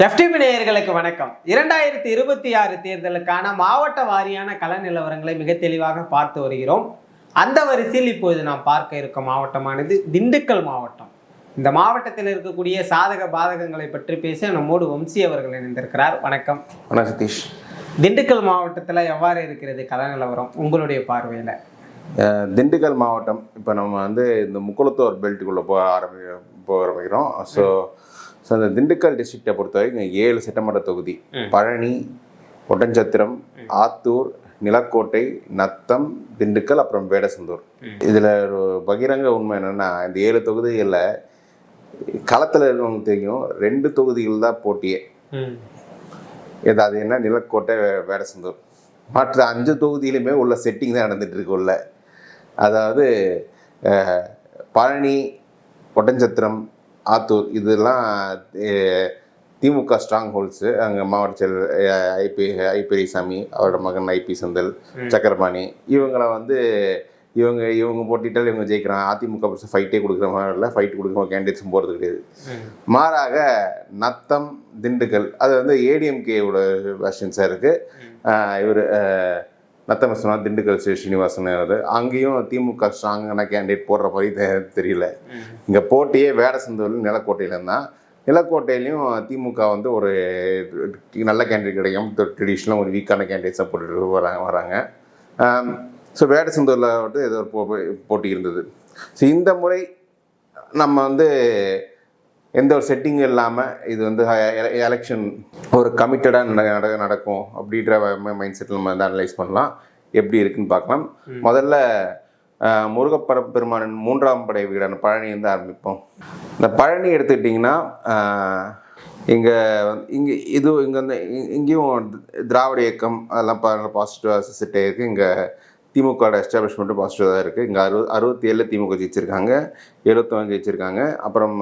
FTP நேயர்களுக்கு வணக்கம். இரண்டாயிரத்தி இருபத்தி ஆறு தேர்தலுக்கான மாவட்ட வாரியான கள நிலவரங்களை மிக தெளிவாக பார்த்து வருகிறோம். அந்த வரிசையில் இப்போது நாம் பார்க்க இருக்கும் மாவட்டமானது திண்டுக்கல் மாவட்டம். இந்த மாவட்டத்தில் இருக்கக்கூடிய சாதக பாதகங்களை பற்றி பேச நம்மோடு வம்சி அவர்கள் இணைந்திருக்கிறார். வணக்கம். வணக்கம் சதீஷ். திண்டுக்கல் மாவட்டத்தில் எவ்வாறு இருக்கிறது கள நிலவரம்? உங்களுடைய பார்வையில் திண்டுக்கல் மாவட்டம் இப்போ நம்ம வந்து இந்த முக்குளத்தோர் பெல்ட்டுக்குள்ளே போக ஆரம்பி போக ஆரம்பிக்கிறோம். ஸோ ஸோ அந்த திண்டுக்கல் டிஸ்ட்ரிக்டை பொறுத்த வரைக்கும் ஏழு சட்டமன்ற தொகுதி. பழனி ஒட்டஞ்சத்திரம் ஆத்தூர் நிலக்கோட்டை நத்தம் திண்டுக்கல் அப்புறம் வேடசந்தூர். இதில் ஒரு பகிரங்க உண்மை என்னென்னா இந்த ஏழு தொகுதிகளில் களத்தில் இருக்கவங்க தெரியும் ரெண்டு தொகுதிகள் தான் போட்டியே. இது அது என்ன நிலக்கோட்டை வேடசந்தூர். மற்ற அஞ்சு தொகுதியிலுமே உள்ள செட்டிங் தான் நடந்துட்டு இருக்கு உள்ள. அதாவது பழனி ஒட்டஞ்சத்திரம் ஆத்தூர் இதெல்லாம் திமுக ஸ்ட்ராங் ஹோல்ஸு அங்கே மாவட்ட செயலர் ஐபி ஐ பெரியசாமி அவரோட மகன் ஐபி செந்தில் சக்கரபாணி இவங்கள வந்து இவங்க இவங்க போட்டிட்டால் இவங்க ஜெயிக்கிறாங்க. அதிமுக ஃபைட்டே கொடுக்குற மாதிரி இல்லை. ஃபைட் கொடுக்குற கேண்டிடேட்ஸும் போகிறது கிடையாது. மாறாக நத்தம் திண்டுக்கல் அது வந்து ஏடிஎம்கேவோட வெர்ஷன்ஸாக இருக்குது இவர் நத்தம் விஸ்வநாத் திண்டுக்கல் ஸ்ரீ ஸ்ரீனிவாசன் அங்கேயும் திமுக ஸ்ட்ராங்கான கேண்டிடேட் போடுற மாதிரி தெரியல. இங்கே போட்டியே வேடசந்தூர் நிலக்கோட்டையில தான் நிலக்கோட்டையிலையும் திமுக வந்து ஒரு நல்ல கேண்டிடேட் கிடைக்கும். ட்ரெடிஷ்னலாக ஒரு வீக்கான கேண்டிடேட்ஸாக போட்டுட்டு வராங்க வராங்க. ஸோ வேடசந்தூரில் வந்து ஏதோ ஒரு போ- போட்டி இருந்தது. ஸோ இந்த முறை நம்ம வந்து எந்த ஒரு செட்டிங்கும் இல்லாமல் இது வந்து எலெக்ஷன் ஒரு கமிட்டடாக நட நடக்கும் அப்படின்ற மைண்ட் செட்டில் நம்ம வந்து அனலைஸ் பண்ணலாம். எப்படி இருக்குன்னு பார்க்கலாம். முதல்ல அஹ், முருகப்பர பெருமானின் மூன்றாம் படை வீடான பழனி வந்து ஆரம்பிப்போம். இந்த பழனி எடுத்துக்கிட்டிங்கன்னா இங்கே இங்கே இது இங்கே வந்து இங்கேயும் திராவிட இயக்கம் அதெல்லாம் பாசிட்டிவாக செட் ஆகிருக்கு இங்கே திமுகவோட எஸ்டாப்ளிஷ்மெண்ட்டும் பாசிட்டிவாக தான் இருக்குது இங்கே அறுபது அறுபத்தி ஏழில் திமுக ஜெயிச்சிருக்காங்க. எழுபத்தொன்று ஜெயிச்சிருக்காங்க. அப்புறம்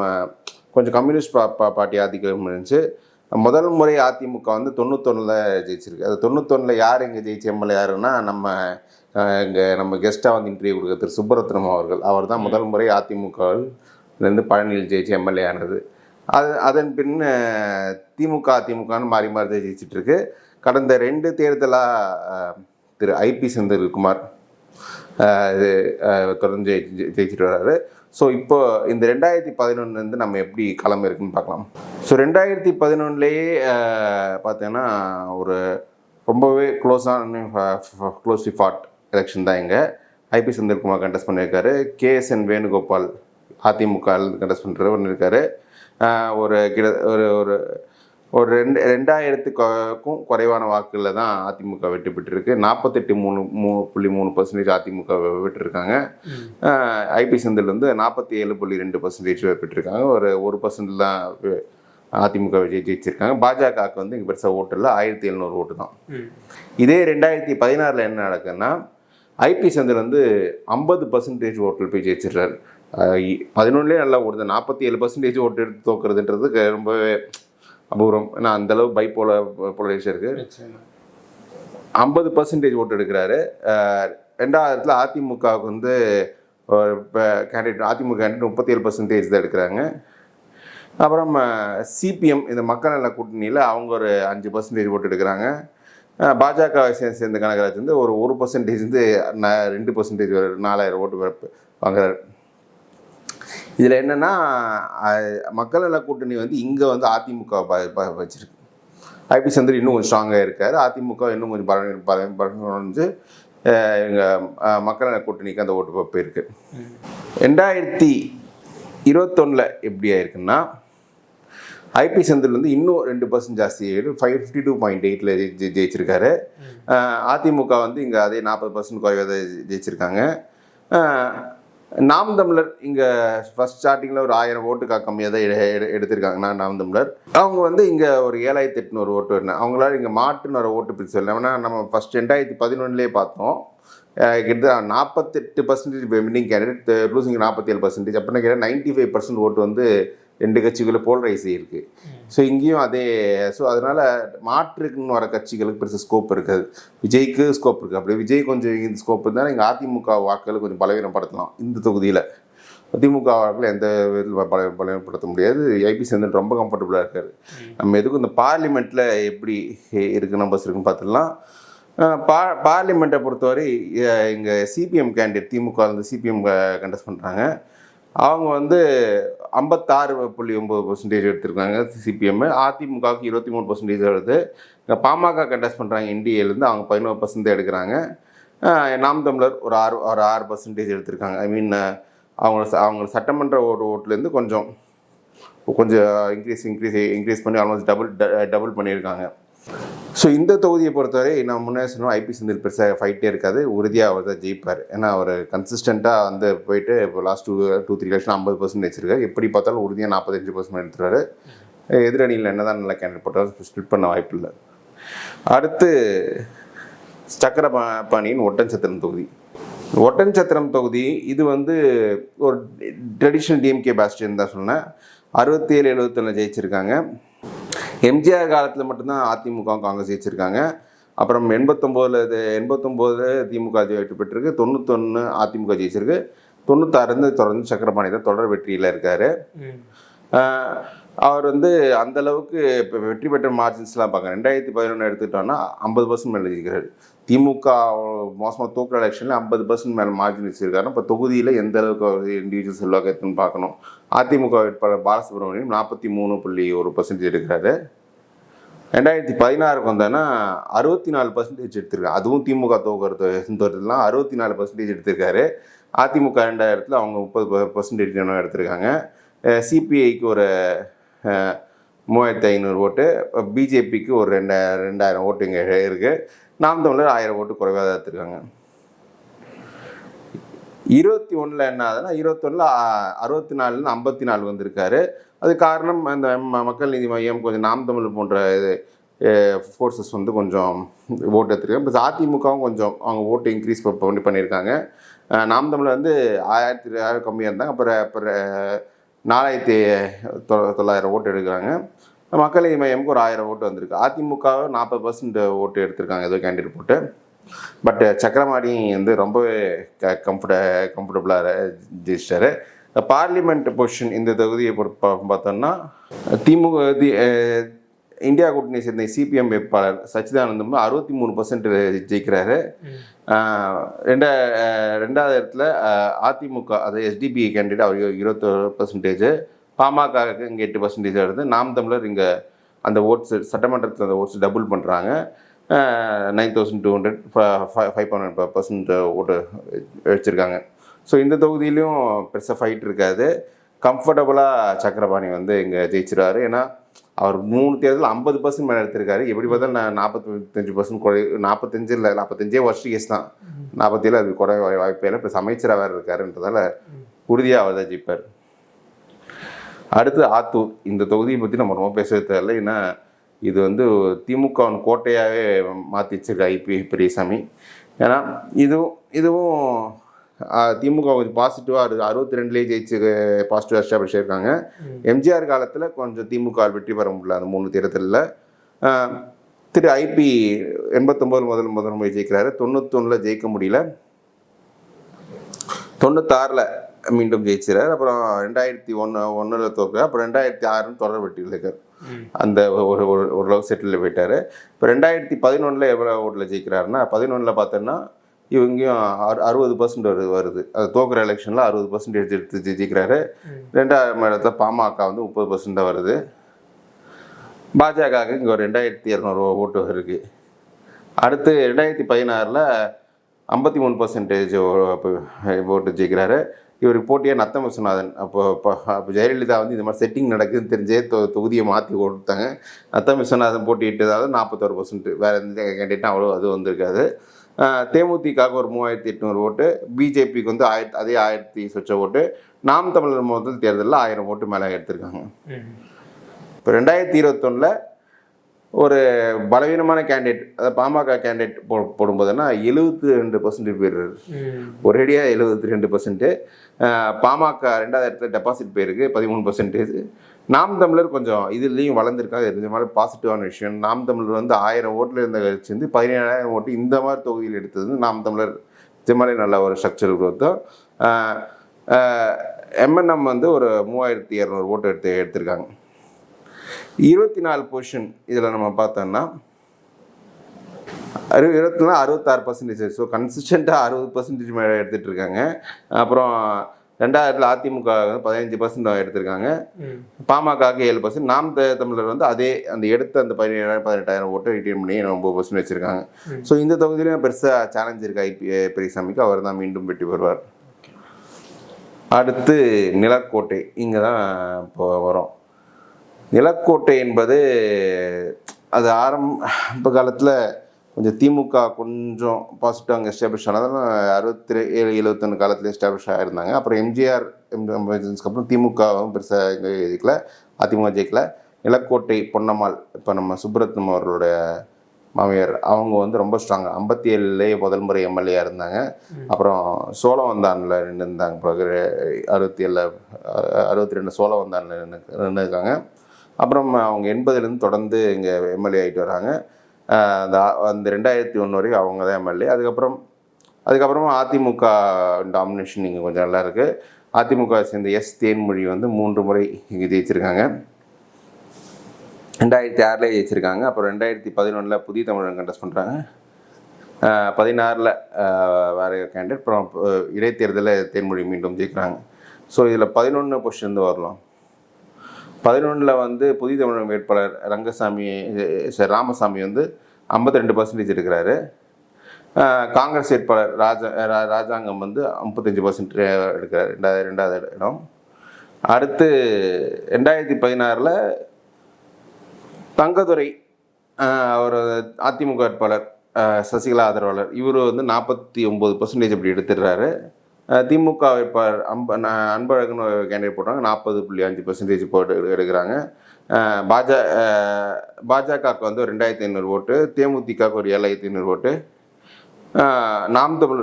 கொஞ்சம் கம்யூனிஸ்ட் பா பார்ட்டி ஆதிக்கம் இருந்துச்சு. முதல் முறை அதிமுக வந்து தொண்ணூத்தொன்னில் ஜெயிச்சிருக்கு. அது தொண்ணூத்தொன்னில் யார் இங்கே ஜெயிச்ச எம்எல்ஏ யாருன்னா நம்ம இங்கே நம்ம கெஸ்ட்டாக வந்து இன்டர்வியூ கொடுக்குற திரு சுப்பரத்னம் அவர்கள். அவர் தான் முதல் முறை அதிமுகவிலேருந்து பழனியில் ஜெயிச்ச எம்எல்ஏ ஆனது. அது அதன் பின் திமுக அதிமுகன்னு மாறி மாறி தான் கடந்த ரெண்டு தேர்தலாக திரு ஐபி செந்தில்குமார் இது தொடர்ந்து ஜெயிச்சிட்டு வர்றாரு ஸோ இப்போ இந்த ரெண்டாயிரத்தி பதினொன்றுலேருந்து நம்ம எப்படி களம் இருக்குன்னு பார்க்கலாம். ஸோ ரெண்டாயிரத்தி பதினொன்றுலேயே பார்த்தீங்கன்னா ஒரு ரொம்பவே க்ளோஸான க்ளோஸ் ஃபாட் எலெக்ஷன் தான் இங்கே. ஐபி செந்தில்குமார் கண்டெஸ்ட் பண்ணியிருக்காரு. கேஎஸ்என் வேணுகோபால் அதிமுக கண்டெஸ்ட் பண்ணுறவர் பண்ணியிருக்காரு ஒரு கிட ஒரு ஒரு ஒரு ரெண்டு ரெண்டாயிரத்துக்கும் குறைவான வாக்குகளில் தான் அதிமுக வெற்றி பெற்றிருக்கு. நாற்பத்தெட்டு மூணு மூ புள்ளி மூணு பர்சன்டேஜ் அதிமுக பெற்றிருக்காங்க ஐபி செந்தில் வந்து நாற்பத்தி ஏழு புள்ளி ரெண்டு பர்சன்டேஜ் பெற்றிருக்காங்க. ஒரு ஒரு பர்சன்ட் தான் அதிமுக விஜய் ஜெயிச்சிருக்காங்க. பாஜகவுக்கு வந்து இங்கே பெருசாக ஓட்டு இல்லை. ஆயிரத்தி எழுநூறு ஓட்டு தான். இதே ரெண்டாயிரத்தி பதினாறில் என்ன நடக்குதுன்னா ஐபி செந்தில் வந்து ஐம்பது பர்சன்டேஜ் ஓட்டில் போய் ஜெயிச்சிடுறாரு. பதினொன்றுலேயே நல்லா ஓடுது. நாற்பத்தி ஏழு பர்சன்டேஜ் ஓட்டு எடுத்து தோக்குறதுன்றது ரொம்பவே அபூர்வம். ஏன்னா அந்தளவு பைப்போல போலரைஸ் இருக்குது ஐம்பது பர்சன்டேஜ் ஓட்டு எடுக்கிறாரு. ரெண்டாயிரத்தில் அதிமுகவுக்கு வந்து கேண்டிடேட் அதிமுக கேண்டிடேட் முப்பத்தி ஏழு பர்சன்டேஜ் தான் எடுக்கிறாங்க. அப்புறம் சிபிஎம் இந்த மக்கள் நல கூட்டணியில் அவங்க ஒரு அஞ்சு பர்சன்டேஜ் ஓட்டு எடுக்கிறாங்க. அஹ் பாஜக வை சேர்ந்த சேர்ந்த கனகராஜ் வந்து ஒரு ஒரு பர்சன்டேஜ் வந்து ந- ரெண்டு பர்சன்டேஜ் நாலாயிரம் ஓட்டு வாங்குறாரு. இதில் என்னென்னா மக்கள் நல கூட்டணி வந்து இங்கே வந்து அதிமுக ப ப- வச்சிருக்கு. ஐபி சந்திரன் இன்னும் கொஞ்சம் ஸ்ட்ராங்காக இருக்கார். அதிமுக இன்னும் கொஞ்சம் பலன் பலன் எங்கள் மக்கள் நல கூட்டணிக்கு அந்த ஓட்டு போயிருக்கு. ரெண்டாயிரத்தி இருபத்தொன்னில் எப்படி ஆயிருக்குன்னா ஐபி செந்தில் வந்து இன்னும் ரெண்டு பர்சன்ட் ஜாஸ்தி ஃபைவ் ஃபிஃப்டி டூ பாயிண்ட் எயிட்டில் ஜெயிச்சிருக்காரு. அதிமுக வந்து இங்கே அதே நாற்பது பர்சன்ட் குறைவாக ஜெயிச்சிருக்காங்க. நாம் தமிழர் இங்கே ஃபர்ஸ்ட் ஸ்டார்டிங்கில் ஒரு ஆயிரம் ஓட்டுக்கா கம்மியாக தான் எடு- நாம் தமிழர். அவங்க வந்து இங்கே ஒரு ஏழாயிரத்தி எட்நூறு ஓட்டு வரணும் அவங்களால இங்கே மாட்டுன்னு ஒரு ஓட்டு பிரிச்சு வரல ஏன்னா நம்ம ஃபஸ்ட் ரெண்டாயிரத்தி பதினொன்றுலேயே பார்த்தோம். கிட்டத்தட்ட நாற்பத்தெட்டு பர்சன்டேஜ் வின்னிங் கேண்டிடேட் லூசிங் நாற்பத்தி ஏழு பர்சன்டேஜ் அப்படின்னா கேட்டால் நைன்ட்டி ஃபைவ் பர்சன்ட் ஓட்டு வந்து ரெண்டு கட்சிகளும் போல்ரைஸ் இருக்குது ஸோ இங்கேயும் அதே ஸோ அதனால் மாற்றுக்குன்னு வர கட்சிகளுக்கு பெருசு ஸ்கோப் இருக்காது. விஜய்க்கு ஸ்கோப் இருக்குது அப்படி விஜய் கொஞ்சம் இந்த ஸ்கோப் இருந்தால் இங்கே அதிமுக வாக்குகளை கொஞ்சம் பலவீனப்படுத்தலாம். இந்த தொகுதியில். திமுக வாக்கில் எந்த விதத்தில் பல பலப்படுத்த முடியாது. ஐபிசி வந்து ரொம்ப கம்ஃபர்டபுளாக இருக்காரு. நம்ம எதுக்கும் இந்த பார்லிமெண்ட்டில் எப்படி இருக்கு நம்பர்ஸ் இருக்குன்னு பார்த்துடலாம் பா பார்லிமெண்ட்டை பொறுத்தவரை இங்கே சிபிஎம் கேண்டிடேட் திமுக வந்து சிபிஎம் கண்டஸ்ட் பண்ணுறாங்க அவங்க வந்து ஐம்பத்தாறு புள்ளி ஒம்பது பர்சன்டேஜ் எடுத்திருக்காங்க சிபிஎம் அதிமுகவுக்கு இருபத்தி மூணு பர்சன்டேஜ் வருது. இங்கே பாமக கண்டெஸ்ட் பண்ணுறாங்க என்டிஏலேருந்து அவங்க பதினோரு பர்சன்ட் எடுக்கிறாங்க. நாம் தமிழர் ஒரு ஆறு ஒரு ஆறு பர்சன்டேஜ் எடுத்திருக்காங்க. ஐ மீன் அவங்க அவங்க சட்டமன்ற ஓட்டு ஓட்டுலேருந்து கொஞ்சம் கொஞ்சம் இன்க்ரீஸ் இன்க்ரீஸ் இன்க்ரீஸ் பண்ணி ஆல்மோஸ்ட் டபுள் டபுள் பண்ணியிருக்காங்க. ஸோ இந்த தொகுதியை பொறுத்தவரை நான் முன்னே சொன்னோம் ஐபி செந்தில் பெருசாக ஃபைட்டே இருக்காது. உறுதியாக அவர் தான் ஜெயிப்பார். ஏன்னா அவர் கன்சிஸ்டண்ட்டாக வந்து போயிட்டு இப்போ லாஸ்ட் டூ டூ த்ரீ லட்சம் ஐம்பது பர்சன்ட் வச்சிருக்காரு. எப்படி பார்த்தாலும் உறுதியாக நாற்பத்தஞ்சு பர்சன்ட் எடுத்துருவாரு. எதிரணியில் என்ன தான் நல்ல கேண்டிடேட் போட்டாலும் ஸ்பிட் பண்ண வாய்ப்பு இல்லை. அடுத்து சக்கர பா- பாணியின் ஒட்டன்சத்திரம் தொகுதி. ஒட்டன்சத்திரம் தொகுதி இது வந்து ஒரு ட்ரெடிஷ்னல் டிஎம்கே பேஸ்டியன் தான் சொன்னேன். அறுபத்தி ஏழு எழுபத்தொன்னு ஜெயிச்சிருக்காங்க. எம்ஜிஆர் காலத்தில் மட்டும்தான் அதிமுக காங்கிரஸ் ஜெயிச்சிருக்காங்க. அப்புறம் எண்பத்தொம்போதில் இது எண்பத்தொம்போது திமுக வெற்றி பெற்றிருக்கு. தொண்ணூத்தொன்று அதிமுக ஜெயிச்சிருக்கு. தொண்ணூத்தாறுந்து தொடர்ந்து சக்கரபாணி தான் தொடர் வெற்றியில் இருக்கார். அவர் வந்து அந்த அளவுக்கு இப்போ வெற்றி பெற்ற மார்ஜின்ஸ்லாம் பார்க்க ரெண்டாயிரத்தி பதினொன்று எடுத்துக்கிட்டோம்னா ஐம்பது பர்சன்ட் மேலே ஜெயிக்கிறாரு. திமுக மோசமாக தோக்குற எலெக்ஷனில் ஐம்பது பர்சன்ட் மேலே மார்ஜின் வச்சிருக்காரு இப்போ தொகுதியில் எந்த அளவுக்கு அவர் இண்டிவிஜுவல் செல்வாக்கு இருக்குன்னு பார்க்கணும். அதிமுக வேட்பாளர் பாலசுப்ரமணியம் நாற்பத்தி மூணு புள்ளி ஒரு பர்சன்டேஜ் எடுக்கிறாரு. ரெண்டாயிரத்தி பதினாறுக்கு வந்தோன்னா அறுபத்தி நாலு பர்சன்டேஜ் எடுத்திருக்காரு. அதுவும் திமுக தோக்கிறது தோற்றதுலாம் அறுபத்தி நாலு பர்சன்டேஜ் எடுத்திருக்காரு. அதிமுக ரெண்டாயிரத்தில் அவங்க முப்பது பர்சன்டேஜ் எடுத்திருக்காங்க. சிபிஐக்கு ஒரு மூவாயிரத்தி ஐநூறு ஓட்டு. பிஜேபிக்கு ஒரு ரெண்டா ரெண்டாயிரம் ஓட்டு இங்கே இருக்குது நாம் தமிழர் ஆயிரம் ஓட்டு குறைவாக தான் எடுத்திருக்காங்க. இருபத்தி ஒன்றில் என்ன ஆகுதுன்னா இருபத்தொன்னில் அறுபத்தி நாலுலேருந்து ஐம்பத்தி நாலு வந்திருக்காரு. அது காரணம் அந்த ம- மக்கள் நீதி மையம் கொஞ்சம் நாம் தமிழ் போன்ற இது ஃபோர்ஸஸ் வந்து கொஞ்சம் ஓட்டு எடுத்துருக்காங்க. ப்ளஸ் அதிமுகவும் கொஞ்சம் அவங்க ஓட்டு இன்க்ரீஸ் பண்ணி பண்ணியிருக்காங்க. நாம் தமிழ் வந்து ஆயிரத்தி ஆயிரம் கம்மியாக இருந்தாங்க. அப்புறம் அப்புறம் நாலாயிரத்தி தொ- தொள்ளாயிரம் ஓட்டு எடுக்கிறாங்க. மக்கள் மையமுக்கு ஒரு ஆயிரம் ஓட்டு வந்திருக்கு. அதிமுக நாற்பது பர்சன்ட் ஓட்டு எடுத்திருக்காங்க ஏதோ கேண்டிடேட் போட்டு. பட் சக்கரமாடி வந்து ரொம்பவே க கம்ஃபர்ட கம்ஃபர்டபுளாக ஜெயிச்சிட்டாரு. பார்லிமெண்ட் பொசிஷன் இந்த தொகுதியை பார்த்தோம்னா திமுக தி- இந்தியா கூட்டணி சேர்ந்த சிபிஎம் வேட்பாளர் சச்சிதானந்தம் அறுபத்தி மூணு பர்சன்ட் ஜெயிக்கிறாரு. ரெண்டா ரெண்டாவது இடத்துல அதிமுக அது எஸ்டிபி கேண்டிடேட் அவர் இருபத்தொரு பர்சன்டேஜ் பாமக இங்கே எட்டு பர்சன்டேஜ் வருது. நாம் தமிழர் இங்கே அந்த ஓட்ஸ் சட்டமன்றத்தில் அந்த ஓட்ஸ் டபுள் பண்ணுறாங்க nine thousand two hundred five point percent ஓட்டு வச்சுருக்காங்க. ஸோ இந்த தொகுதியிலையும் பெருசாக ஃபைட் இருக்காது. கம்ஃபர்டபுளாக சக்கரபாணி வந்து இங்கே ஜெயிச்சிருவாரு. ஏன்னா அவர் மூணு தேர்தல் ஐம்பது பர்சன்ட் மேலே எடுத்திருக்காரு. எப்படி பார்த்தாலும் நான் நாற்பத்தஞ்சு பர்சன்ட் குறை நாற்பத்தஞ்சு இல்லை நாற்பத்தஞ்சே வருஷம் கேஸ் தான். நாற்பத்தேழு அது குறை வாய்ப்பே இல்லை. இப்போ அமைச்சராக வேறு இருக்காருன்றதால உறுதியாக அவர் தான் ஜெயிப்பார். அடுத்து ஆத்தூர் இந்த தொகுதியை பற்றி நம்ம ரொம்ப பேசவே தேவையில்லை. ஏன்னா இது வந்து திமுகவின் கோட்டையாகவே மாற்றி வச்சிருக்க ஐபி பெரியசாமி. ஏன்னா இதுவும் இதுவும் திமுக கொஞ்சம் பாசிட்டிவாக அறு அறுபத்தி ரெண்டுலேயே ஜெயிச்சு பாசிட்டிவாக எஸ்டாப்ளிஷ் ஆயிருக்காங்க எம்ஜிஆர் காலத்தில் கொஞ்சம் திமுக வெற்றி பெற முடியல அந்த மூணு தேர்தலில். திரு ஐபி எண்பத்தொம்போது முதல் முதல் முறை ஜெயிக்கிறாரு. தொண்ணூத்தொன்னில் ஜெயிக்க முடியல. தொண்ணூத்தாறில் மீண்டும் ஜெயிச்சிறாரு. அப்புறம் ரெண்டாயிரத்தி ஒன்று ஒன்றில் தோக்குறாரு அப்புறம் ரெண்டாயிரத்தி ஆறுன்னு தொடர் வெற்றியில் இருக்கார் அந்த ஒரு ஒரு ஓரளவு செட்டில் போயிட்டார். இப்போ ரெண்டாயிரத்தி பதினொன்றில் எவ்வளோ ஓட்டில் ஜெயிக்கிறாருன்னா பதினொன்றில் பார்த்தோன்னா இவங்கேயும் அறு அறுபது பர்சன்ட் வருது வருது. அது தோக்குற எலெக்ஷனில் அறுபது பர்சன்டேஜ் எடுத்து ஜெயிக்கிறாரு. ரெண்டாயிரம் இடத்துல பாமக வந்து முப்பது பர்சன்ட் தான் வருது. பாஜகவுக்கு இங்கே ஒரு ரெண்டாயிரத்தி இரநூறு ஓட்டு வருது அடுத்து ரெண்டாயிரத்தி பதினாறில் ஐம்பத்தி மூணு பர்சன்டேஜ் ஓட்டு ஜெயிக்கிறாரு. இவருக்கு போட்டியாக நத்தம் விஸ்வநாதன். அப்போ அப்போ ஜெயலலிதா வந்து இந்த மாதிரி செட்டிங் நடக்குதுன்னு தெரிஞ்சே தொ தொகுதியை மாற்றி கொடுத்தாங்க. நத்தம் விஸ்வநாதன் போட்டியிட்டதால நாற்பத்தோரு பர்சன்ட் வேறு எந்த கேண்டிடேட்டும் அவ்வளோ அது வந்திருக்காது. ஆஹ் தேமுதிகவுக்கு ஒரு மூவாயிரத்தி எட்நூறு ஓட்டு பிஜேபிக்கு வந்து ஆயிரத்தி அதே ஆயிரத்தி சொச்ச ஓட்டு. நாம் தமிழர் முதல் தேர்தலில் ஆயிரம் ஓட்டு மேலே எடுத்திருக்காங்க. இப்போ ரெண்டாயிரத்தி இருபத்தொன்னில் ஒரு பலவீனமான கேண்டிடேட் அதாவது பாமக கேண்டிடேட் போ போடும்போதுன்னா எழுபத்தி ரெண்டு பர்சன்டேஜ் பேர் ஒரேடியாக எழுபத்தி ரெண்டு பர்சன்ட்டு பாமக ரெண்டாவது இடத்துல டெபாசிட் போயிருக்கு பதிமூணு பர்சன்டேஜ் நாம் தமிழர் கொஞ்சம் இதுலேயும் வளர்ந்துருக்காங்க இது மாதிரி பாசிட்டிவான விஷயம். நாம் தமிழர் வந்து ஆயிரம் ஓட்டில் இருந்த கட்சி வந்து பதினேழாயிரம் ஓட்டு இந்த மாதிரி தொகுதியில் எடுத்தது நாம் தமிழர். மாதிரி நல்ல ஒரு ஸ்ட்ரக்சரல். ஆஹ் ஆஹ் எம்என்எம் வந்து ஒரு மூவாயிரத்தி இரநூறு ஓட்டு எடுத்து எடுத்திருக்காங்க. இருபத்தி நாலு பொசிஷன் இதில் நம்ம பார்த்தோம்னா அறு இருபத்தி நாலு அறுபத்தாறு பர்சன்டேஜ் ஸோ கன்சிஸ்டண்ட்டாக அறுபது பர்சன்டேஜ் மேலே எடுத்துகிட்டு இருக்காங்க. அப்புறம் ரெண்டாயிரத்தில் அதிமுக வந்து பதினஞ்சு பர்சன்ட் எடுத்திருக்காங்க. ம். பாமகக்கு ஏழு பர்சன்ட் நாம் தமிழர் வந்து அதே அந்த எடுத்த அந்த பதினேழாயிரம் பதினெட்டாயிரம் ஓட்டு ரிட்டர்ன் பண்ணி ஒம்பது பர்சன்ட் வச்சுருக்காங்க. ஸோ இந்த தொகுதியிலும் பெருசாக சேலஞ்ச் இருக்கு ஐபி பெரியசாமிக்கு? அவர் தான் மீண்டும் வெற்றி பெறுவார். அடுத்து நிலக்கோட்டை. இங்கே தான் இப்போ வரும். நிலக்கோட்டை என்பது அது ஆரம்ப காலத்தில் கொஞ்சம் திமுக கொஞ்சம் பாசிட்டிவ் அங்கே எஸ்டாப்ளிஷ் ஆனதாலும் அறுபத்தி ஏழு எழுபத்தொன்று காலத்தில் எஸ்டாப்ளிஷ் ஆகிருந்தாங்க அப்புறம் எம்ஜிஆர் அப்புறம் திமுகவும் பெருசாக இங்கே ஜெயிக்கல அதிமுக ஜெயிக்கல. நிலக்கோட்டை பொன்னம்மாள் இப்போ நம்ம சுப்ரத்னம் அவர்களுடைய மாமியார் அவங்க வந்து ரொம்ப ஸ்ட்ராங் ஐம்பத்தி ஏழுலேயே முதல் முறை எம்எல்ஏயாக இருந்தாங்க. அப்புறம் சோழவந்தானில் நின்று இருந்தாங்க பிறகு அறுபத்தி ஏழில் அறுபத்தி ரெண்டு சோழவந்தானில் நின்று நின்று இருக்காங்க அப்புறம் அவங்க எண்பதுலேருந்து தொடர்ந்து இங்கே எம்எல்ஏ ஆகிட்டு வராங்க. அந்த அந்த ரெண்டாயிரத்தி ஒன்று வரைக்கும் அவங்க தான் எம்எல்ஏ அதுக்கப்புறம் அதுக்கப்புறமா அதிமுக டாமினேஷன் இங்கே கொஞ்சம் நல்லா இருக்குது அதிமுக சேர்ந்த எஸ் தேன்மொழி வந்து மூன்று முறை இங்கே ஜெயிச்சிருக்காங்க. ரெண்டாயிரத்தி ஆறில் ஜெயிச்சிருக்காங்க. அப்புறம் ரெண்டாயிரத்தி பதினொன்றில் புதிய தமிழகம் கண்டஸ்ட் பண்ணுறாங்க பதினாறில் வேறு கேண்டிடேட் அப்புறம் இடைத்தேர்தலில் தேன்மொழி மீண்டும் ஜெயிக்கிறாங்க. ஸோ இதில் பதினொன்று பொசிஷன் வரலாம். பதினொன்றில் வந்து புதிய தமிழகம் வேட்பாளர் ரங்கசாமி ராமசாமி வந்து ஐம்பத்தி ரெண்டு பர்சன்டேஜ் எடுக்கிறாரு காங்கிரஸ் வேட்பாளர் ராஜா ரா- ராஜாங்கம் வந்து ஐம்பத்தஞ்சு பர்சன்ட் எடுக்கிறார். ரெண்டாவது ரெண்டாவது இடம். அடுத்து ரெண்டாயிரத்தி பதினாறில் தங்கதுரை அவர் அதிமுக வேட்பாளர் சசிகலா ஆதரவாளர். இவர் வந்து நாற்பத்தி ஒம்பது பர்சன்டேஜ் அப்படி எடுத்துடுறாரு. திமுக வேட்பாளர் அம்ப அன்பழகன் கேண்டிடேட் போடுறாங்க நாற்பது புள்ளி அஞ்சு பர்சன்டேஜ் போட்டு எடுக்கிறாங்க. பாஜ பாஜகவுக்கு வந்து ஒரு ரெண்டாயிரத்தி ஐநூறு ஓட்டு தேமுதிகவுக்கு ஒரு ஏழாயிரத்தி ஐநூறு ஓட்டு. நாம் தமிழ்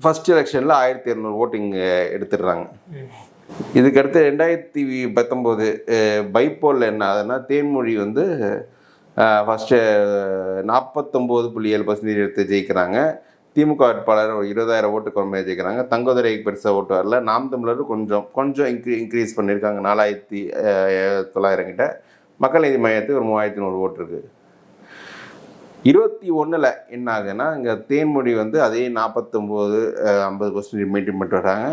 ஃபர்ஸ்ட் எலெக்ஷனில் ஆயிரத்தி இரநூறு ஓட்டிங் எடுத்துடுறாங்க. இதுக்கடுத்து ரெண்டாயிரத்தி பத்தொம்போது பைப்போலில் என்ன ஆகுதுன்னா தேன்மொழி வந்து ஃபஸ்ட்டு நாற்பத்தொம்போது புள்ளி ஏழு பர்சன்டேஜ் எடுத்து ஜெயிக்கிறாங்க. திமுக வேட்பாளர் ஒரு இருபதாயிரம் ஓட்டு குறைமையாக ஜெயிக்கிறாங்க தங்கதுரைக்கு பெருசாக ஓட்டு வரல. நாம் தமிழர் கொஞ்சம் கொஞ்சம் இன்க்ரீ இன்க்ரீஸ் பண்ணியிருக்காங்க நாலாயிரத்தி தொள்ளாயிரம் கிட்ட. மக்கள் நீதி மையத்துக்கு ஒரு மூவாயிரத்தி நூறு ஓட்டு இருக்குது இருபத்தி ஒன்றில் என்ன ஆகுதுன்னா இங்கே தேன்மொழி வந்து அதே நாற்பத்தொம்போது ஐம்பது பர்சன்டேஜ் மெயின்டைன் பண்ணிட்டு வராங்க.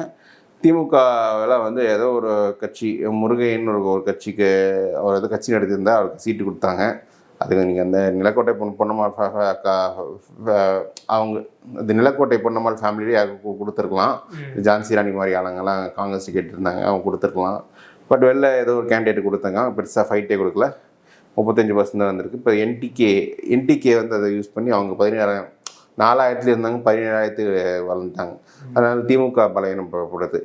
திமுகவில் வந்து ஏதோ ஒரு கட்சி முருகையன் ஒரு ஒரு கட்சிக்கு அவர் ஏதோ கட்சி நடத்தியிருந்தால் அவருக்கு சீட்டு கொடுத்தாங்க. அதுக்கு நீங்கள் அந்த நிலக்கோட்டை பொன் பொன்னம்மாள் அவங்க அந்த நிலக்கோட்டை பொன்னம்மாள் ஃபேமிலியே யாருக்கு கொடுத்துருக்கலாம். ஜான்சி ராணி மாதிரி ஆளுங்கெல்லாம் காங்கிரஸ் டிக்கெட் இருந்தாங்க அவங்க கொடுத்துருக்கலாம். பட் வெளில ஏதோ ஒரு கேண்டிடேட் கொடுத்தாங்க பெருசாக ஃபைட்டே கொடுக்கல. முப்பத்தஞ்சு பர்சன்ட் தான் வந்திருக்கு. இப்போ என்டிகே என்டிகே வந்து அதை யூஸ் பண்ணி அவங்க பதினேழாயிரம் நாலாயிரத்துல இருந்தாங்க பதினேழாயிரத்துக்கு வளர்ந்துட்டாங்க. அதனால் திமுக பலவீனப்படுது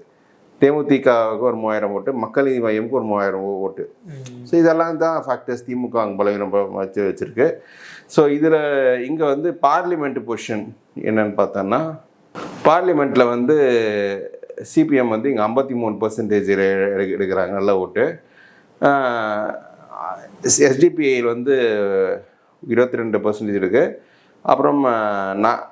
தேமுதிகவுக்கு ஒரு மூவாயிரம் ஓட்டு மக்கள் நீதி மையமுக்கு ஒரு மூவாயிரம் ஓட்டு. ஸோ இதெல்லாம் தான் ஃபேக்டர்ஸ் திமுக அங்கே பலவீனம் வச்சு வச்சுருக்கு. ஸோ இதில் இங்கே வந்து பார்லிமெண்ட் பொசிஷன் என்னன்னு பார்த்தோன்னா பார்லிமெண்ட்டில் வந்து சிபிஎம் வந்து இங்கே ஐம்பத்தி மூணு பர்சன்டேஜ் எடுக்கிறாங்க நல்ல ஓட்டு. எஸ்டிபிஐயில் வந்து இருபத்தி ரெண்டு பர்சன்டேஜ் இருக்குது அப்புறம் நான்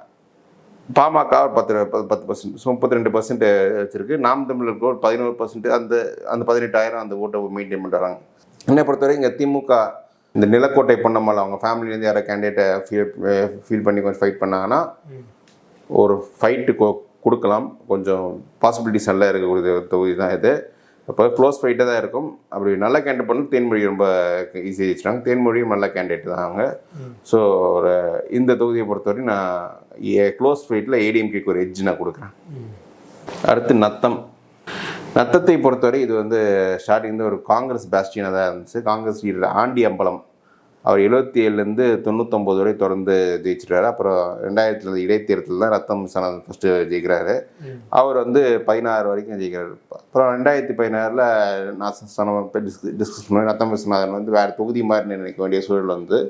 பாமக ஒரு பத்து பத்து- பர்சன்ட் ஸோ முப்பத்தி ரெண்டு பர்சன்ட் வச்சிருக்கு. நாம் தமிழருக்கு ஒரு பதினோரு பர்சன்ட் அந்த அந்த பதினெட்டாயிரம் அந்த ஓட்டை மெயின்டைன் பண்ணுறாங்க என்னை பொறுத்தவரை இங்கே திமுக இந்த நிலக்கோட்டை பொன்னம்மாள் அவங்க ஃபேமிலியிலேருந்து யாராவது கேண்டிடேட்டை ஃபீல் ஃபீல் பண்ணி கொஞ்சம் ஃபைட் பண்ணாங்கன்னா ஒரு ஃபைட்டு கொடுக்கலாம். கொஞ்சம் பாசிபிலிட்டிஸ் நல்லா இருக்கக்கூடிய தொகுதி தான் இது. அப்போ க்ளோஸ் ஃபைட்டாக தான் இருக்கும். அப்படி நல்ல கேண்டிடேட் பண்ணி தேன்மொழி ரொம்ப ஈஸியாக ஜெயிச்சிட்டாங்க தேன்மொழியும் நல்ல கேண்டிடேட் தான் அவங்க ஸோ ஒரு இந்த தொகுதியை பொறுத்தவரை நான் க்ளோஸ் ஃபைட்டில் ஏடிஎம்கேக்கு ஒரு எட்ஜ் நான் கொடுக்குறேன். அடுத்து நத்தம். நத்தத்தை பொறுத்தவரை இது வந்து ஸ்டார்டிங் ஒரு காங்கிரஸ் பேஸ்டியனாக தான் இருந்துச்சு. காங்கிரஸ் லீடர் ஆண்டி அம்பலம். அவர் எழுபத்தி ஏழுலேருந்து தொண்ணூத்தொம்பது வரை தொடர்ந்து ஜெயிச்சிட்டாரு. அப்புறம் ரெண்டாயிரத்துல இடைத்தேர்தலில் தான் ரத்தம் சனத் ஃபஸ்ட்டு ஜெயிக்கிறாரு. அவர் வந்து பதினாறு வரைக்கும் ஜெயிக்கிறாரு. அப்புறம் ரெண்டாயிரத்தி பதினாறில் நான் சனம் டிஸ்கஸ் பண்ணேன் ரத்தம் விஸ்வநாதன் வந்து வேறு தொகுதி மாதிரி நினைக்க வேண்டிய சூழல் வந்து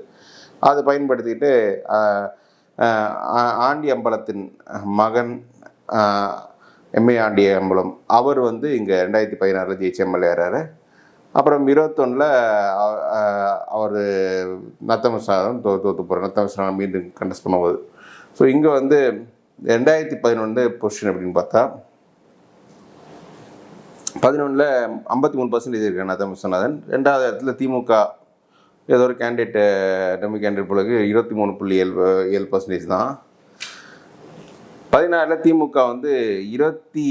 அதை பயன்படுத்திக்கிட்டு ஆண்டி அம்பலத்தின் மகன் எம்ஏ ஆண்டி அம்பலம். அவர் வந்து இங்கே ரெண்டாயிரத்தி பதினாறில் ஜெயிச்சு எம்எல்ஏ ஆறாரு. அப்புறம் இருபத்தொன்னில் அவர் நத்தம் தோ தோத்து போகிறார் நத்தம் மீண்டும் கண்டஸ்ட் பண்ணும்போது. ஸோ இங்கே வந்து ரெண்டாயிரத்தி பதினொன்று பொசிஷன் அப்படின்னு பார்த்தா பதினொன்றில் ஐம்பத்தி மூணு பர்சன்டேஜ் இருக்கார் நத்தம் விஸ்வநாதன். ரெண்டாவது இடத்துல திமுக ஏதோ ஒரு கேண்டிடேட் டெமி கேண்டிடேட் பிறகு இருபத்தி மூணு புள்ளி ஏழு ஏழு பர்சன்டேஜ் தான். பதினாறில் திமுக வந்து இருபத்தி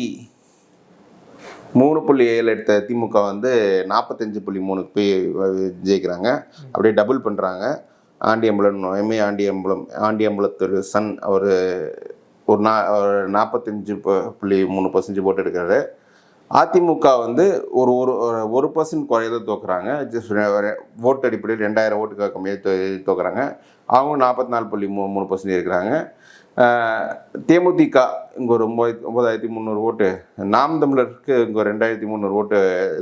மூணு புள்ளி ஏழு எடுத்த திமுக வந்து நாற்பத்தஞ்சு புள்ளி மூணுக்கு போய் ஜெயிக்கிறாங்க. அப்படியே டபுள் பண்ணுறாங்க ஆண்டியம்பலம் எம்ஏ ஆண்டியம்பலம் ஆண்டியம்பலத்தொரு சன் அவர் ஒரு நா ஒரு நாற்பத்தஞ்சு புள்ளி மூணு பர்சன்டேஜ் போட்டு எடுக்கிறாரு. அதிமுக வந்து ஒரு ஒரு ஒரு- பர்சன்ட் குறையத தோக்குறாங்க. ஜஸ்ட் ஓட்டு அடிப்படையில் ரெண்டாயிரம் ஓட்டுக்காக கம்மியாக தோக்குறாங்க. அவங்க நாற்பத்தி நாலு புள்ளி மூணு மூணு பர்சன்ட் இருக்கிறாங்க. தேமுதிக இங்கே ஒரு ஒம்பது ஒம்பதாயிரத்தி முந்நூறு ஓட்டு நாம் தமிழருக்கு இங்கே ஒரு ரெண்டாயிரத்தி முந்நூறு ஓட்டு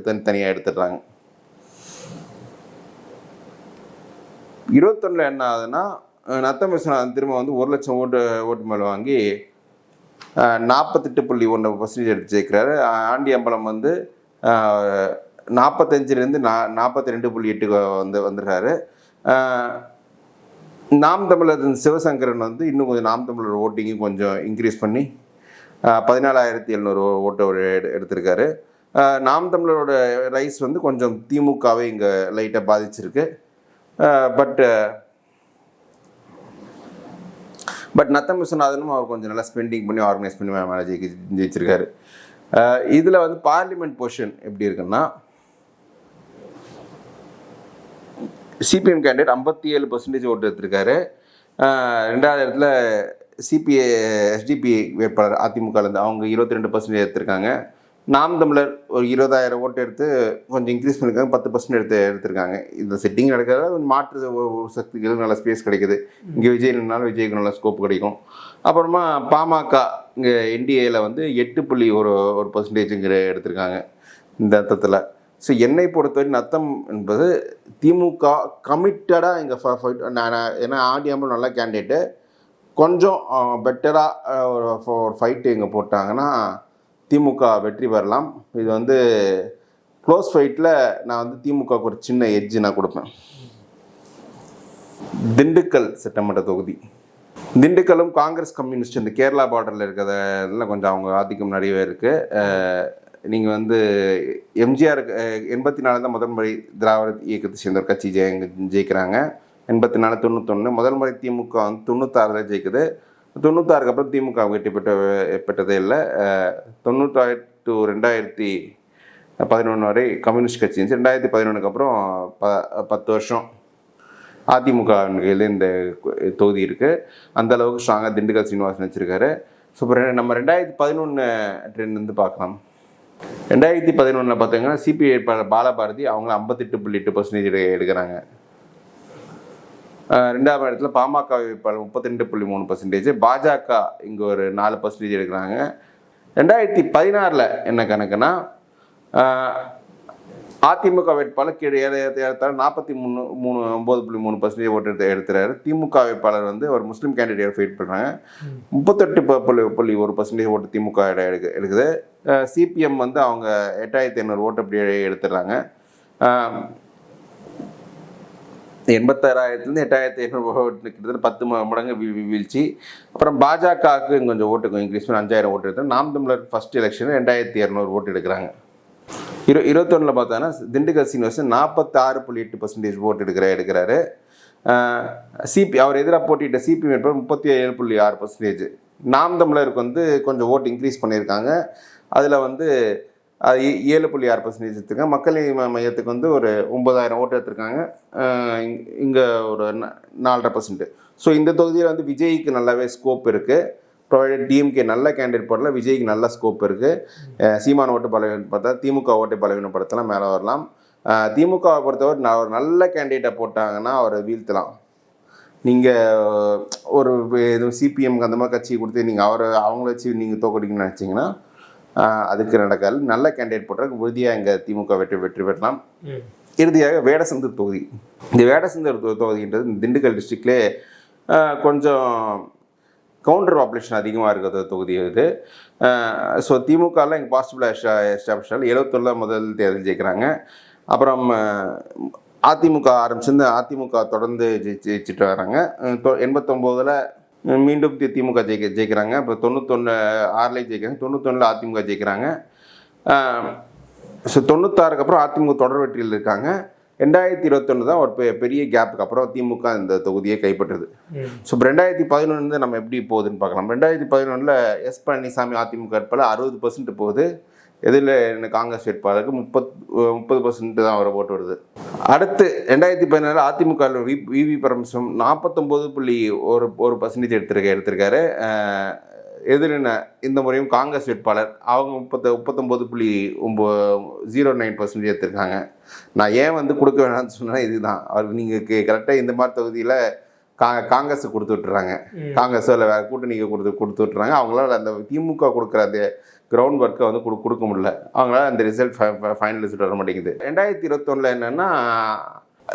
தனித்தனியாக எடுத்துடுறாங்க. இருபத்தொன்னில் என்ன ஆகுதுன்னா நத்தம் விஸ்வநாதன் திரும்ப வந்து ஒரு லட்சம் ஓட்டு ஓட்டு மேலே வாங்கி நாற்பத்தெட்டு புள்ளி ஒன்று பர்சன்டேஜ் எடுத்து ஜெயிக்கிறாரு. ஆண்டி அம்பலம் வந்து நாற்பத்தஞ்சிலேருந்து நா நாற்பத்தி ரெண்டு புள்ளி எட்டுக்கு வந்து வந்துடுறாரு. நாம் தமிழர் சிவசங்கரன் வந்து இன்னும் கொஞ்சம் நாம் தமிழர் ஓட்டிங்கும் கொஞ்சம் இன்க்ரீஸ் பண்ணி பதினாலாயிரத்தி எழுநூறு ஓட்டு அவர் எடு- எடுத்திருக்காரு. நாம் தமிழரோட ரைஸ் வந்து கொஞ்சம் திமுகவை இங்கே லைட்டாக பாதிச்சிருக்கு. பட் பட் நத்தம் விஸ்வநாதனும் அவர் கொஞ்சம் நல்லா ஸ்பெண்டிங் பண்ணி ஆர்கனைஸ் பண்ணி மேலே ஜெயிச்சிருக்காரு இதில் வந்து பார்லிமெண்ட் பொசிஷன் எப்படி இருக்குன்னா சிபிஎம் கேண்டிடேட் ஐம்பத்தி ஏழு பர்சன்டேஜ் ஓட்டு எடுத்திருக்காரு. ரெண்டாவது இடத்துல சிபிஐ எஸ்டிபி வேட்பாளர் அதிமுகலேருந்து அவங்க இருபத்தி ரெண்டு பர்சன்டேஜ் எடுத்திருக்காங்க. நாம் தமிழர் ஒரு இருபதாயிரம் ஓட்டு எடுத்து கொஞ்சம் இன்க்ரீஸ் பண்ணியிருக்காங்க பத்து பர்சன்ட் எடுத்து எடுத்திருக்காங்க. இந்த செட்டிங் நடக்கிறத கொஞ்சம் மாற்று ஒ- நல்ல ஸ்பேஸ் கிடைக்குது. இங்கே விஜய் இல்லைனாலும் விஜய்க்கு நல்ல ஸ்கோப் கிடைக்கும். அப்புறமா பாமக இங்கே என்டிஏல வந்து எட்டு புள்ளி ஒரு ஒரு பர்சன்டேஜுங்கிற எடுத்திருக்காங்க. இந்த அர்த்தத்தில். ஸோ என்னை பொறுத்தவரை நத்தம் என்பது திமுக கமிட்டடாக இங்கே ஃபைட் நான் ஏன்னா ஆடியாமல் நல்ல கேண்டிடேட்டு கொஞ்சம் பெட்டராக ஒரு ஒரு ஃபைட்டு இங்கே போட்டாங்கன்னா திமுக வெற்றி பெறலாம். இது வந்து க்ளோஸ் ஃபைட்டில் நான் வந்து திமுகவுக்கு ஒரு சின்ன எட்ஜு நான் கொடுப்பேன். திண்டுக்கல் சட்டமன்ற தொகுதி. திண்டுக்கலும் காங்கிரஸ் கம்யூனிஸ்ட் இந்த கேரளா பார்டரில் இருக்கிறதெல்லாம் கொஞ்சம் அவங்க ஆதிக்கம் நிறையவே இருக்குது நீங்கள் வந்து எம்ஜிஆர் எண்பத்தி நாலு தான் முதல் முறை திராவிட இயக்கத்தை சேர்ந்த ஒரு கட்சி ஜெய ஜெயிக்கிறாங்க. எண்பத்தி நாலு தொண்ணூத்தொன்று முதல் முறை திமுக வந்து தொண்ணூத்தாறில் ஜெயிக்குது. தொண்ணூத்தாறுக்கு அப்புறம் திமுக வெற்றி பெற்ற பெற்றதே இல்லை. தொண்ணூத்தாறு டு ரெண்டாயிரத்தி பதினொன்று வரை கம்யூனிஸ்ட் கட்சி இருந்துச்சு. ரெண்டாயிரத்தி பதினொன்றுக்கு அப்புறம் ப பத்து வருஷம் அதிமுக கையில் இந்த தொகுதி இருக்குது அந்த அளவுக்கு ஸ்ட்ராங்காக திண்டுக்கல் சீனிவாசன் வச்சுருக்காரு ஸோ இப்போ நம்ம ரெண்டாயிரத்தி பதினொன்று ட்ரெண்ட் வந்து பார்க்கலாம். ரெண்டாயிரத்தி பதினொன்றில் பார்த்தீங்கன்னா சிபிஐ பாலபாரதி அவங்கள ஐம்பத்தெட்டு புள்ளி எட்டு பர்சன்டேஜ் எடுக்கிறாங்க. ரெண்டாவது இடத்துல பாமக வேட்பாளர் முப்பத்தி ரெண்டு புள்ளி மூணு பர்சன்டேஜ் பாஜக இங்கே ஒரு நாலு பர்சன்டேஜ் எடுக்கிறாங்க. ரெண்டாயிரத்தி பதினாறில் என்ன கணக்குன்னா அதிமுக வேட்பாளர் கீழே ஏறத்தாழ நாற்பத்தி மூணு மூணு ஒம்பது புள்ளி மூணு பர்சன்டேஜ் ஓட்டு எடுத்து எடுத்துறாரு திமுக வேட்பாளர் வந்து ஒரு முஸ்லீம் கேண்டிடேட் ஃபைட் பண்ணுறாங்க முப்பத்தெட்டு புள்ளி புள்ளி ஒரு பர்சன்டேஜ் ஓட்டு திமுக எடு- எடுக்கு எடுக்குது. சிபிஎம் வந்து அவங்க எட்டாயிரத்தி ஐநூறு ஓட்டு அப்படியே எடுத்துடுறாங்க. எண்பத்தாறாயிரத்துலேருந்து எட்டாயிரத்தி ஐநூறு ஓட்டு கிட்டத்தட்ட பத்து மடங்கு வீழ்ச்சி. அப்புறம் பாஜகவுக்கு கொஞ்சம் ஓட்டு இன்க்ரீஸ் பண்ணி அஞ்சாயிரம் ஓட்டு எடுத்து நாம் தமிழர் ஃபஸ்ட் எலெக்ஷன் ரெண்டாயிரத்தி இரநூறு ஓட்டு எடுக்கிறாங்க. இரு இருபத்தொன்னில் பார்த்தோன்னா திண்டுக்கல் சீனிவாசன் நாற்பத்தாறு புள்ளி எட்டு பர்சன்டேஜ் ஓட்டு எடுக்கிற எடுக்கிறாரு. சிபி அவர் எதிராக போட்டியிட்ட சிபி வேட்பாளர் முப்பத்தி ஏழு புள்ளி ஆறு பர்சன்டேஜ் நாம் தமிழருக்கு வந்து கொஞ்சம் ஓட்டு இன்க்ரீஸ் பண்ணியிருக்காங்க. அதில் வந்து அது ஏ- ஏழு புள்ளி ஆறு பர்சன்டேஜ் எடுத்திருக்காங்க. மக்கள் மையத்துக்கு வந்து ஒரு ஒன்பதாயிரம் ஓட்டு எடுத்திருக்காங்க. இங்கே ஒரு நாலரை பர்சன்ட் ஸோ இந்த தொகுதியில் வந்து விஜய்க்கு நல்லாவே ஸ்கோப் இருக்குது ப்ரொவைடட் டிஎம்கே நல்ல கேண்டிடேட் போடல விஜய்க்கு நல்ல ஸ்கோப் இருக்குது சீமான ஓட்டு பலவீனப்படுத்தா திமுக ஓட்டை பலவீனப்படுத்தலாம் மேலே வரலாம். திமுகவை பொறுத்தவரை நான் ஒரு நல்ல கேண்டிடேட்டை போட்டாங்கன்னா அவரை வீழ்த்தலாம். நீங்கள் ஒரு எதுவும் சிபிஎம்க்கு அந்த மாதிரி கட்சி கொடுத்து நீங்கள் அவரை அவங்கள வச்சு நீங்கள் தோக்கடிக்கணும்னு நினச்சிங்கன்னா அதுக்கு நடக்காது. நல்ல கேண்டிடேட் போட்டால் உறுதியாக இங்கே திமுக வெற்றி வெற்றி பெறலாம். இறுதியாக வேடசந்தூர் தொகுதி. இந்த வேடசந்தூர் தொகுதின்றது திண்டுக்கல் டிஸ்ட்ரிக்ட்லே கொஞ்சம் கவுண்டர் பாப்புலேஷன் அதிகமாக இருக்கிற தொகுதி இது. ஸோ திமுகவில் இங்கே பாசிபிளாக எஸ்டா எஸ்டாப்ளிஷால் எழுபத்தொல்ல முதல் தேர்தல் ஜெயிக்கிறாங்க. அப்புறம் அதிமுக ஆரம்பிச்சிருந்து அதிமுக தொடர்ந்து ஜெயிச்சிட்டு வராங்க. எண்பத்தொம்போதில் மீண்டும் தி- திமுக ஜெயிக்க ஜெயிக்கிறாங்க. இப்போ தொண்ணூத்தொன்று ஆறுலேயும் ஜெயிக்கிறாங்க. தொண்ணூத்தொன்னில் அதிமுக ஜெயிக்கிறாங்க. ஸோ தொண்ணூத்தாறுக்கு அப்புறம் அதிமுக தொடர் வெற்றியில் இருக்காங்க. ரெண்டாயிரத்தி இருபத்தொன்று தான் ஒரு பெ- பெரிய கேப்புக்கு அப்புறம் திமுக இந்த தொகுதியை கைப்பற்றுது. ஸோ இப்போ ரெண்டாயிரத்தி பதினொன்று நம்ம எப்படி போகுதுன்னு பார்க்கலாம். ரெண்டாயிரத்தி பதினொன்றில் எஸ் பழனிசாமி அதிமுக வேட்பாளர் அறுபது பர்சன்ட் போகுது. எதில் காங்கிரஸ் வேட்பாளருக்கு முப்பத் முப்பது பர்சன்ட் தான் வர ஓட்டு வருது. அடுத்து ரெண்டாயிரத்தி பதினாறு அதிமுக வி விவி பரமசிவம் நாற்பத்தொம்போது புள்ளி ஒரு ஒரு பர்சன்டேஜ் எடுத்திருக்க எடுத்திருக்காரு. எதிரின இந்த முறையும் காங்கிரஸ் வேட்பாளர். அவங்க முப்பத்த முப்பத்தொம்போது புள்ளி ஒம்போ ஜீரோ நைன் பர்சன்டேஜ் எடுத்திருக்காங்க. நான் ஏன் வந்து கொடுக்க வேணாம்னு சொன்னேன்னா இதுதான். அவர் நீங்கள் கரெக்டாக இந்த மாதிரி தொகுதியில் கா காங்கிரஸ் கொடுத்து விட்டுறாங்க. காங்கிரஸ் இல்லை வேறு கூட்டணிக்கு கொடுத்து கொடுத்து விட்டுறாங்க. அவங்களால அந்த திமுக கொடுக்குற அந்த கிரவுண்ட் ஒர்க்கை வந்து கொடு கொடுக்க முடியல. அவங்களால அந்த ரிசல்ட் ஃபைனல் ரிசல்ட் வர மாட்டேங்குது. ரெண்டாயிரத்தி இருபத்தொன்னில் என்னென்னா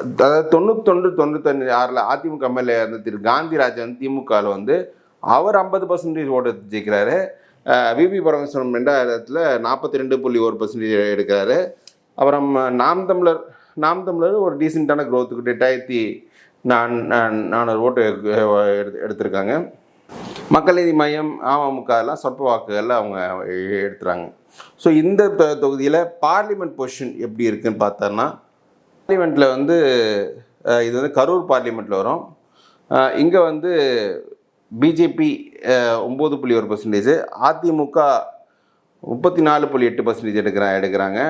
அதாவது தொண்ணூத்தொன்று தொண்ணூத்தஞ்சு ஆறில் அதிமுக எம்எல்ஏ இருந்த திரு. காந்திராஜ் வந்து திமுகவில் வந்து அவர் ஐம்பது பர்சன்டேஜ் ஓட்டு ஜெயிக்கிறாரு. விபி பரமேஸ்வரம் ரெண்டாயிரத்தில் நாற்பத்தி ரெண்டு புள்ளி ஒரு பர்சன்டேஜ் எடுக்கிறாரு. அப்புறம் நாம் தமிழர் நாம் தமிழர் ஒரு டீசெண்டான க்ரோத்துக்கு எட்டாயிரத்தி நான் நானூறு ஓட்டு எடுத்து எடுத்திருக்காங்க. மக்கள் நீதி மையம் அமமுக எல்லாம் சொற்ப வாக்குகளில் அவங்க எடுத்துகிறாங்க ஸோ இந்த தொகுதியில் பார்லிமெண்ட் பொசிஷன் எப்படி இருக்குன்னு பார்த்தோன்னா பார்லிமெண்ட்டில் வந்து இது வந்து கரூர் பார்லிமெண்ட்டில் வரும். இங்கே வந்து பிஜேபி ஒம்பது புள்ளி ஒரு பர்சன்டேஜ் அதிமுக முப்பத்தி நாலு புள்ளி எட்டு பர்சன்டேஜ் எடுக்கிறா எடுக்கிறாங்க.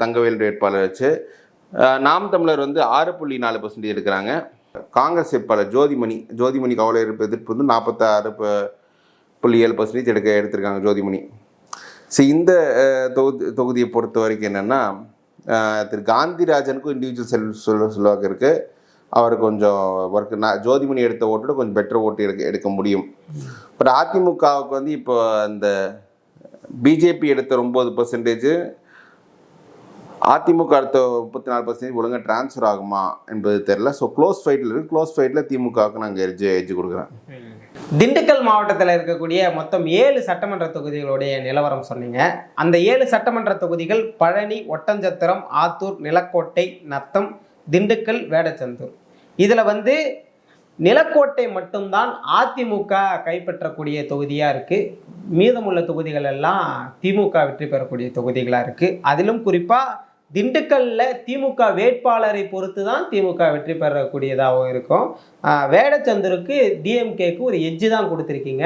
தங்கவேல் வேட்பாளர் வச்சு. நாம் தமிழர் வந்து ஆறு புள்ளி நாலு பர்சன்டேஜ் எடுக்கிறாங்க. காங்கிரஸ் வேட்பாளர் ஜோதிமணி ஜோதிமணி கவலை எதிர்ப்பு வந்து நாற்பத்தாறு புள்ளி ஏழு பர்சன்டேஜ் எடுக்க எடுத்திருக்காங்க ஜோதிமணி. ஸோ இந்த தொகுதி தொகுதியை பொறுத்த வரைக்கும் என்னென்னா திரு காந்திராஜனுக்கும் இண்டிவிஜுவல் செல் சொல்ல சொல்லுவாங்க இருக்குது அவர் கொஞ்சம் ஒர்க் நான் ஜோதிமணி எடுத்த ஓட்டோட கொஞ்சம் பெட்டர் ஓட்டு எடுக்க எடுக்க முடியும். பட் அதிமுகவுக்கு வந்து இப்போ அந்த பிஜேபி எடுத்த ஒம்பது பர்சன்டேஜ் அதிமுக அடுத்த முப்பத்தி நாலு பர்சன்டேஜ் ஒழுங்காக ட்ரான்ஸ்ஃபர் ஆகுமா என்பது தெரில ஸோ க்ளோஸ் ஃபைட்டில் இருக்குது க்ளோஸ் ஃபைட்டில் திமுகவுக்கு நாங்கள் எஜ்ஜு எரிஞ்சு கொடுக்குறேன் திண்டுக்கல் மாவட்டத்தில் இருக்கக்கூடிய மொத்தம் ஏழு சட்டமன்ற தொகுதிகளுடைய நிலவரம் சொன்னீங்க. அந்த ஏழு சட்டமன்ற தொகுதிகள் பழனி ஒட்டஞ்சத்திரம் ஆத்தூர் நிலக்கோட்டை நத்தம் திண்டுக்கல் வேடச்சந்தூர். இதில் வந்து நிலக்கோட்டை மட்டும்தான் அதிமுக கைப்பற்றக்கூடிய தொகுதியாக இருக்குது மீதமுள்ள தொகுதிகள் எல்லாம் திமுக வெற்றி பெறக்கூடிய தொகுதிகளாக இருக்குது அதிலும் குறிப்பாக திண்டுக்கல்ல திமுக வேட்பாளரை பொறுத்து தான் திமுக வெற்றி பெறக்கூடியதாகவும் இருக்கும். வேடச்சந்தருக்கு டிஎம்கேக்கு ஒரு எஜ்ஜு தான் கொடுத்துருக்கீங்க.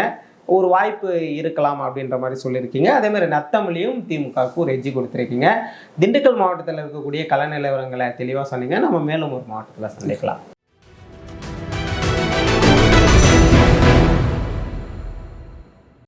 ஒரு வாய்ப்பு இருக்கலாம் அப்படின்ற மாதிரி சொல்லியிருக்கீங்க. அதே மாதிரி நத்தமிலையும் திமுகவுக்கு ஒரு எஜ்ஜி கொடுத்துருக்கீங்க. திண்டுக்கல் மாவட்டத்தில் இருக்கக்கூடிய கலை நிலவரங்களை தெளிவாக சொன்னீங்க. நம்ம மேலும் ஒரு மாவட்டத்தில் சந்திக்கலாம்.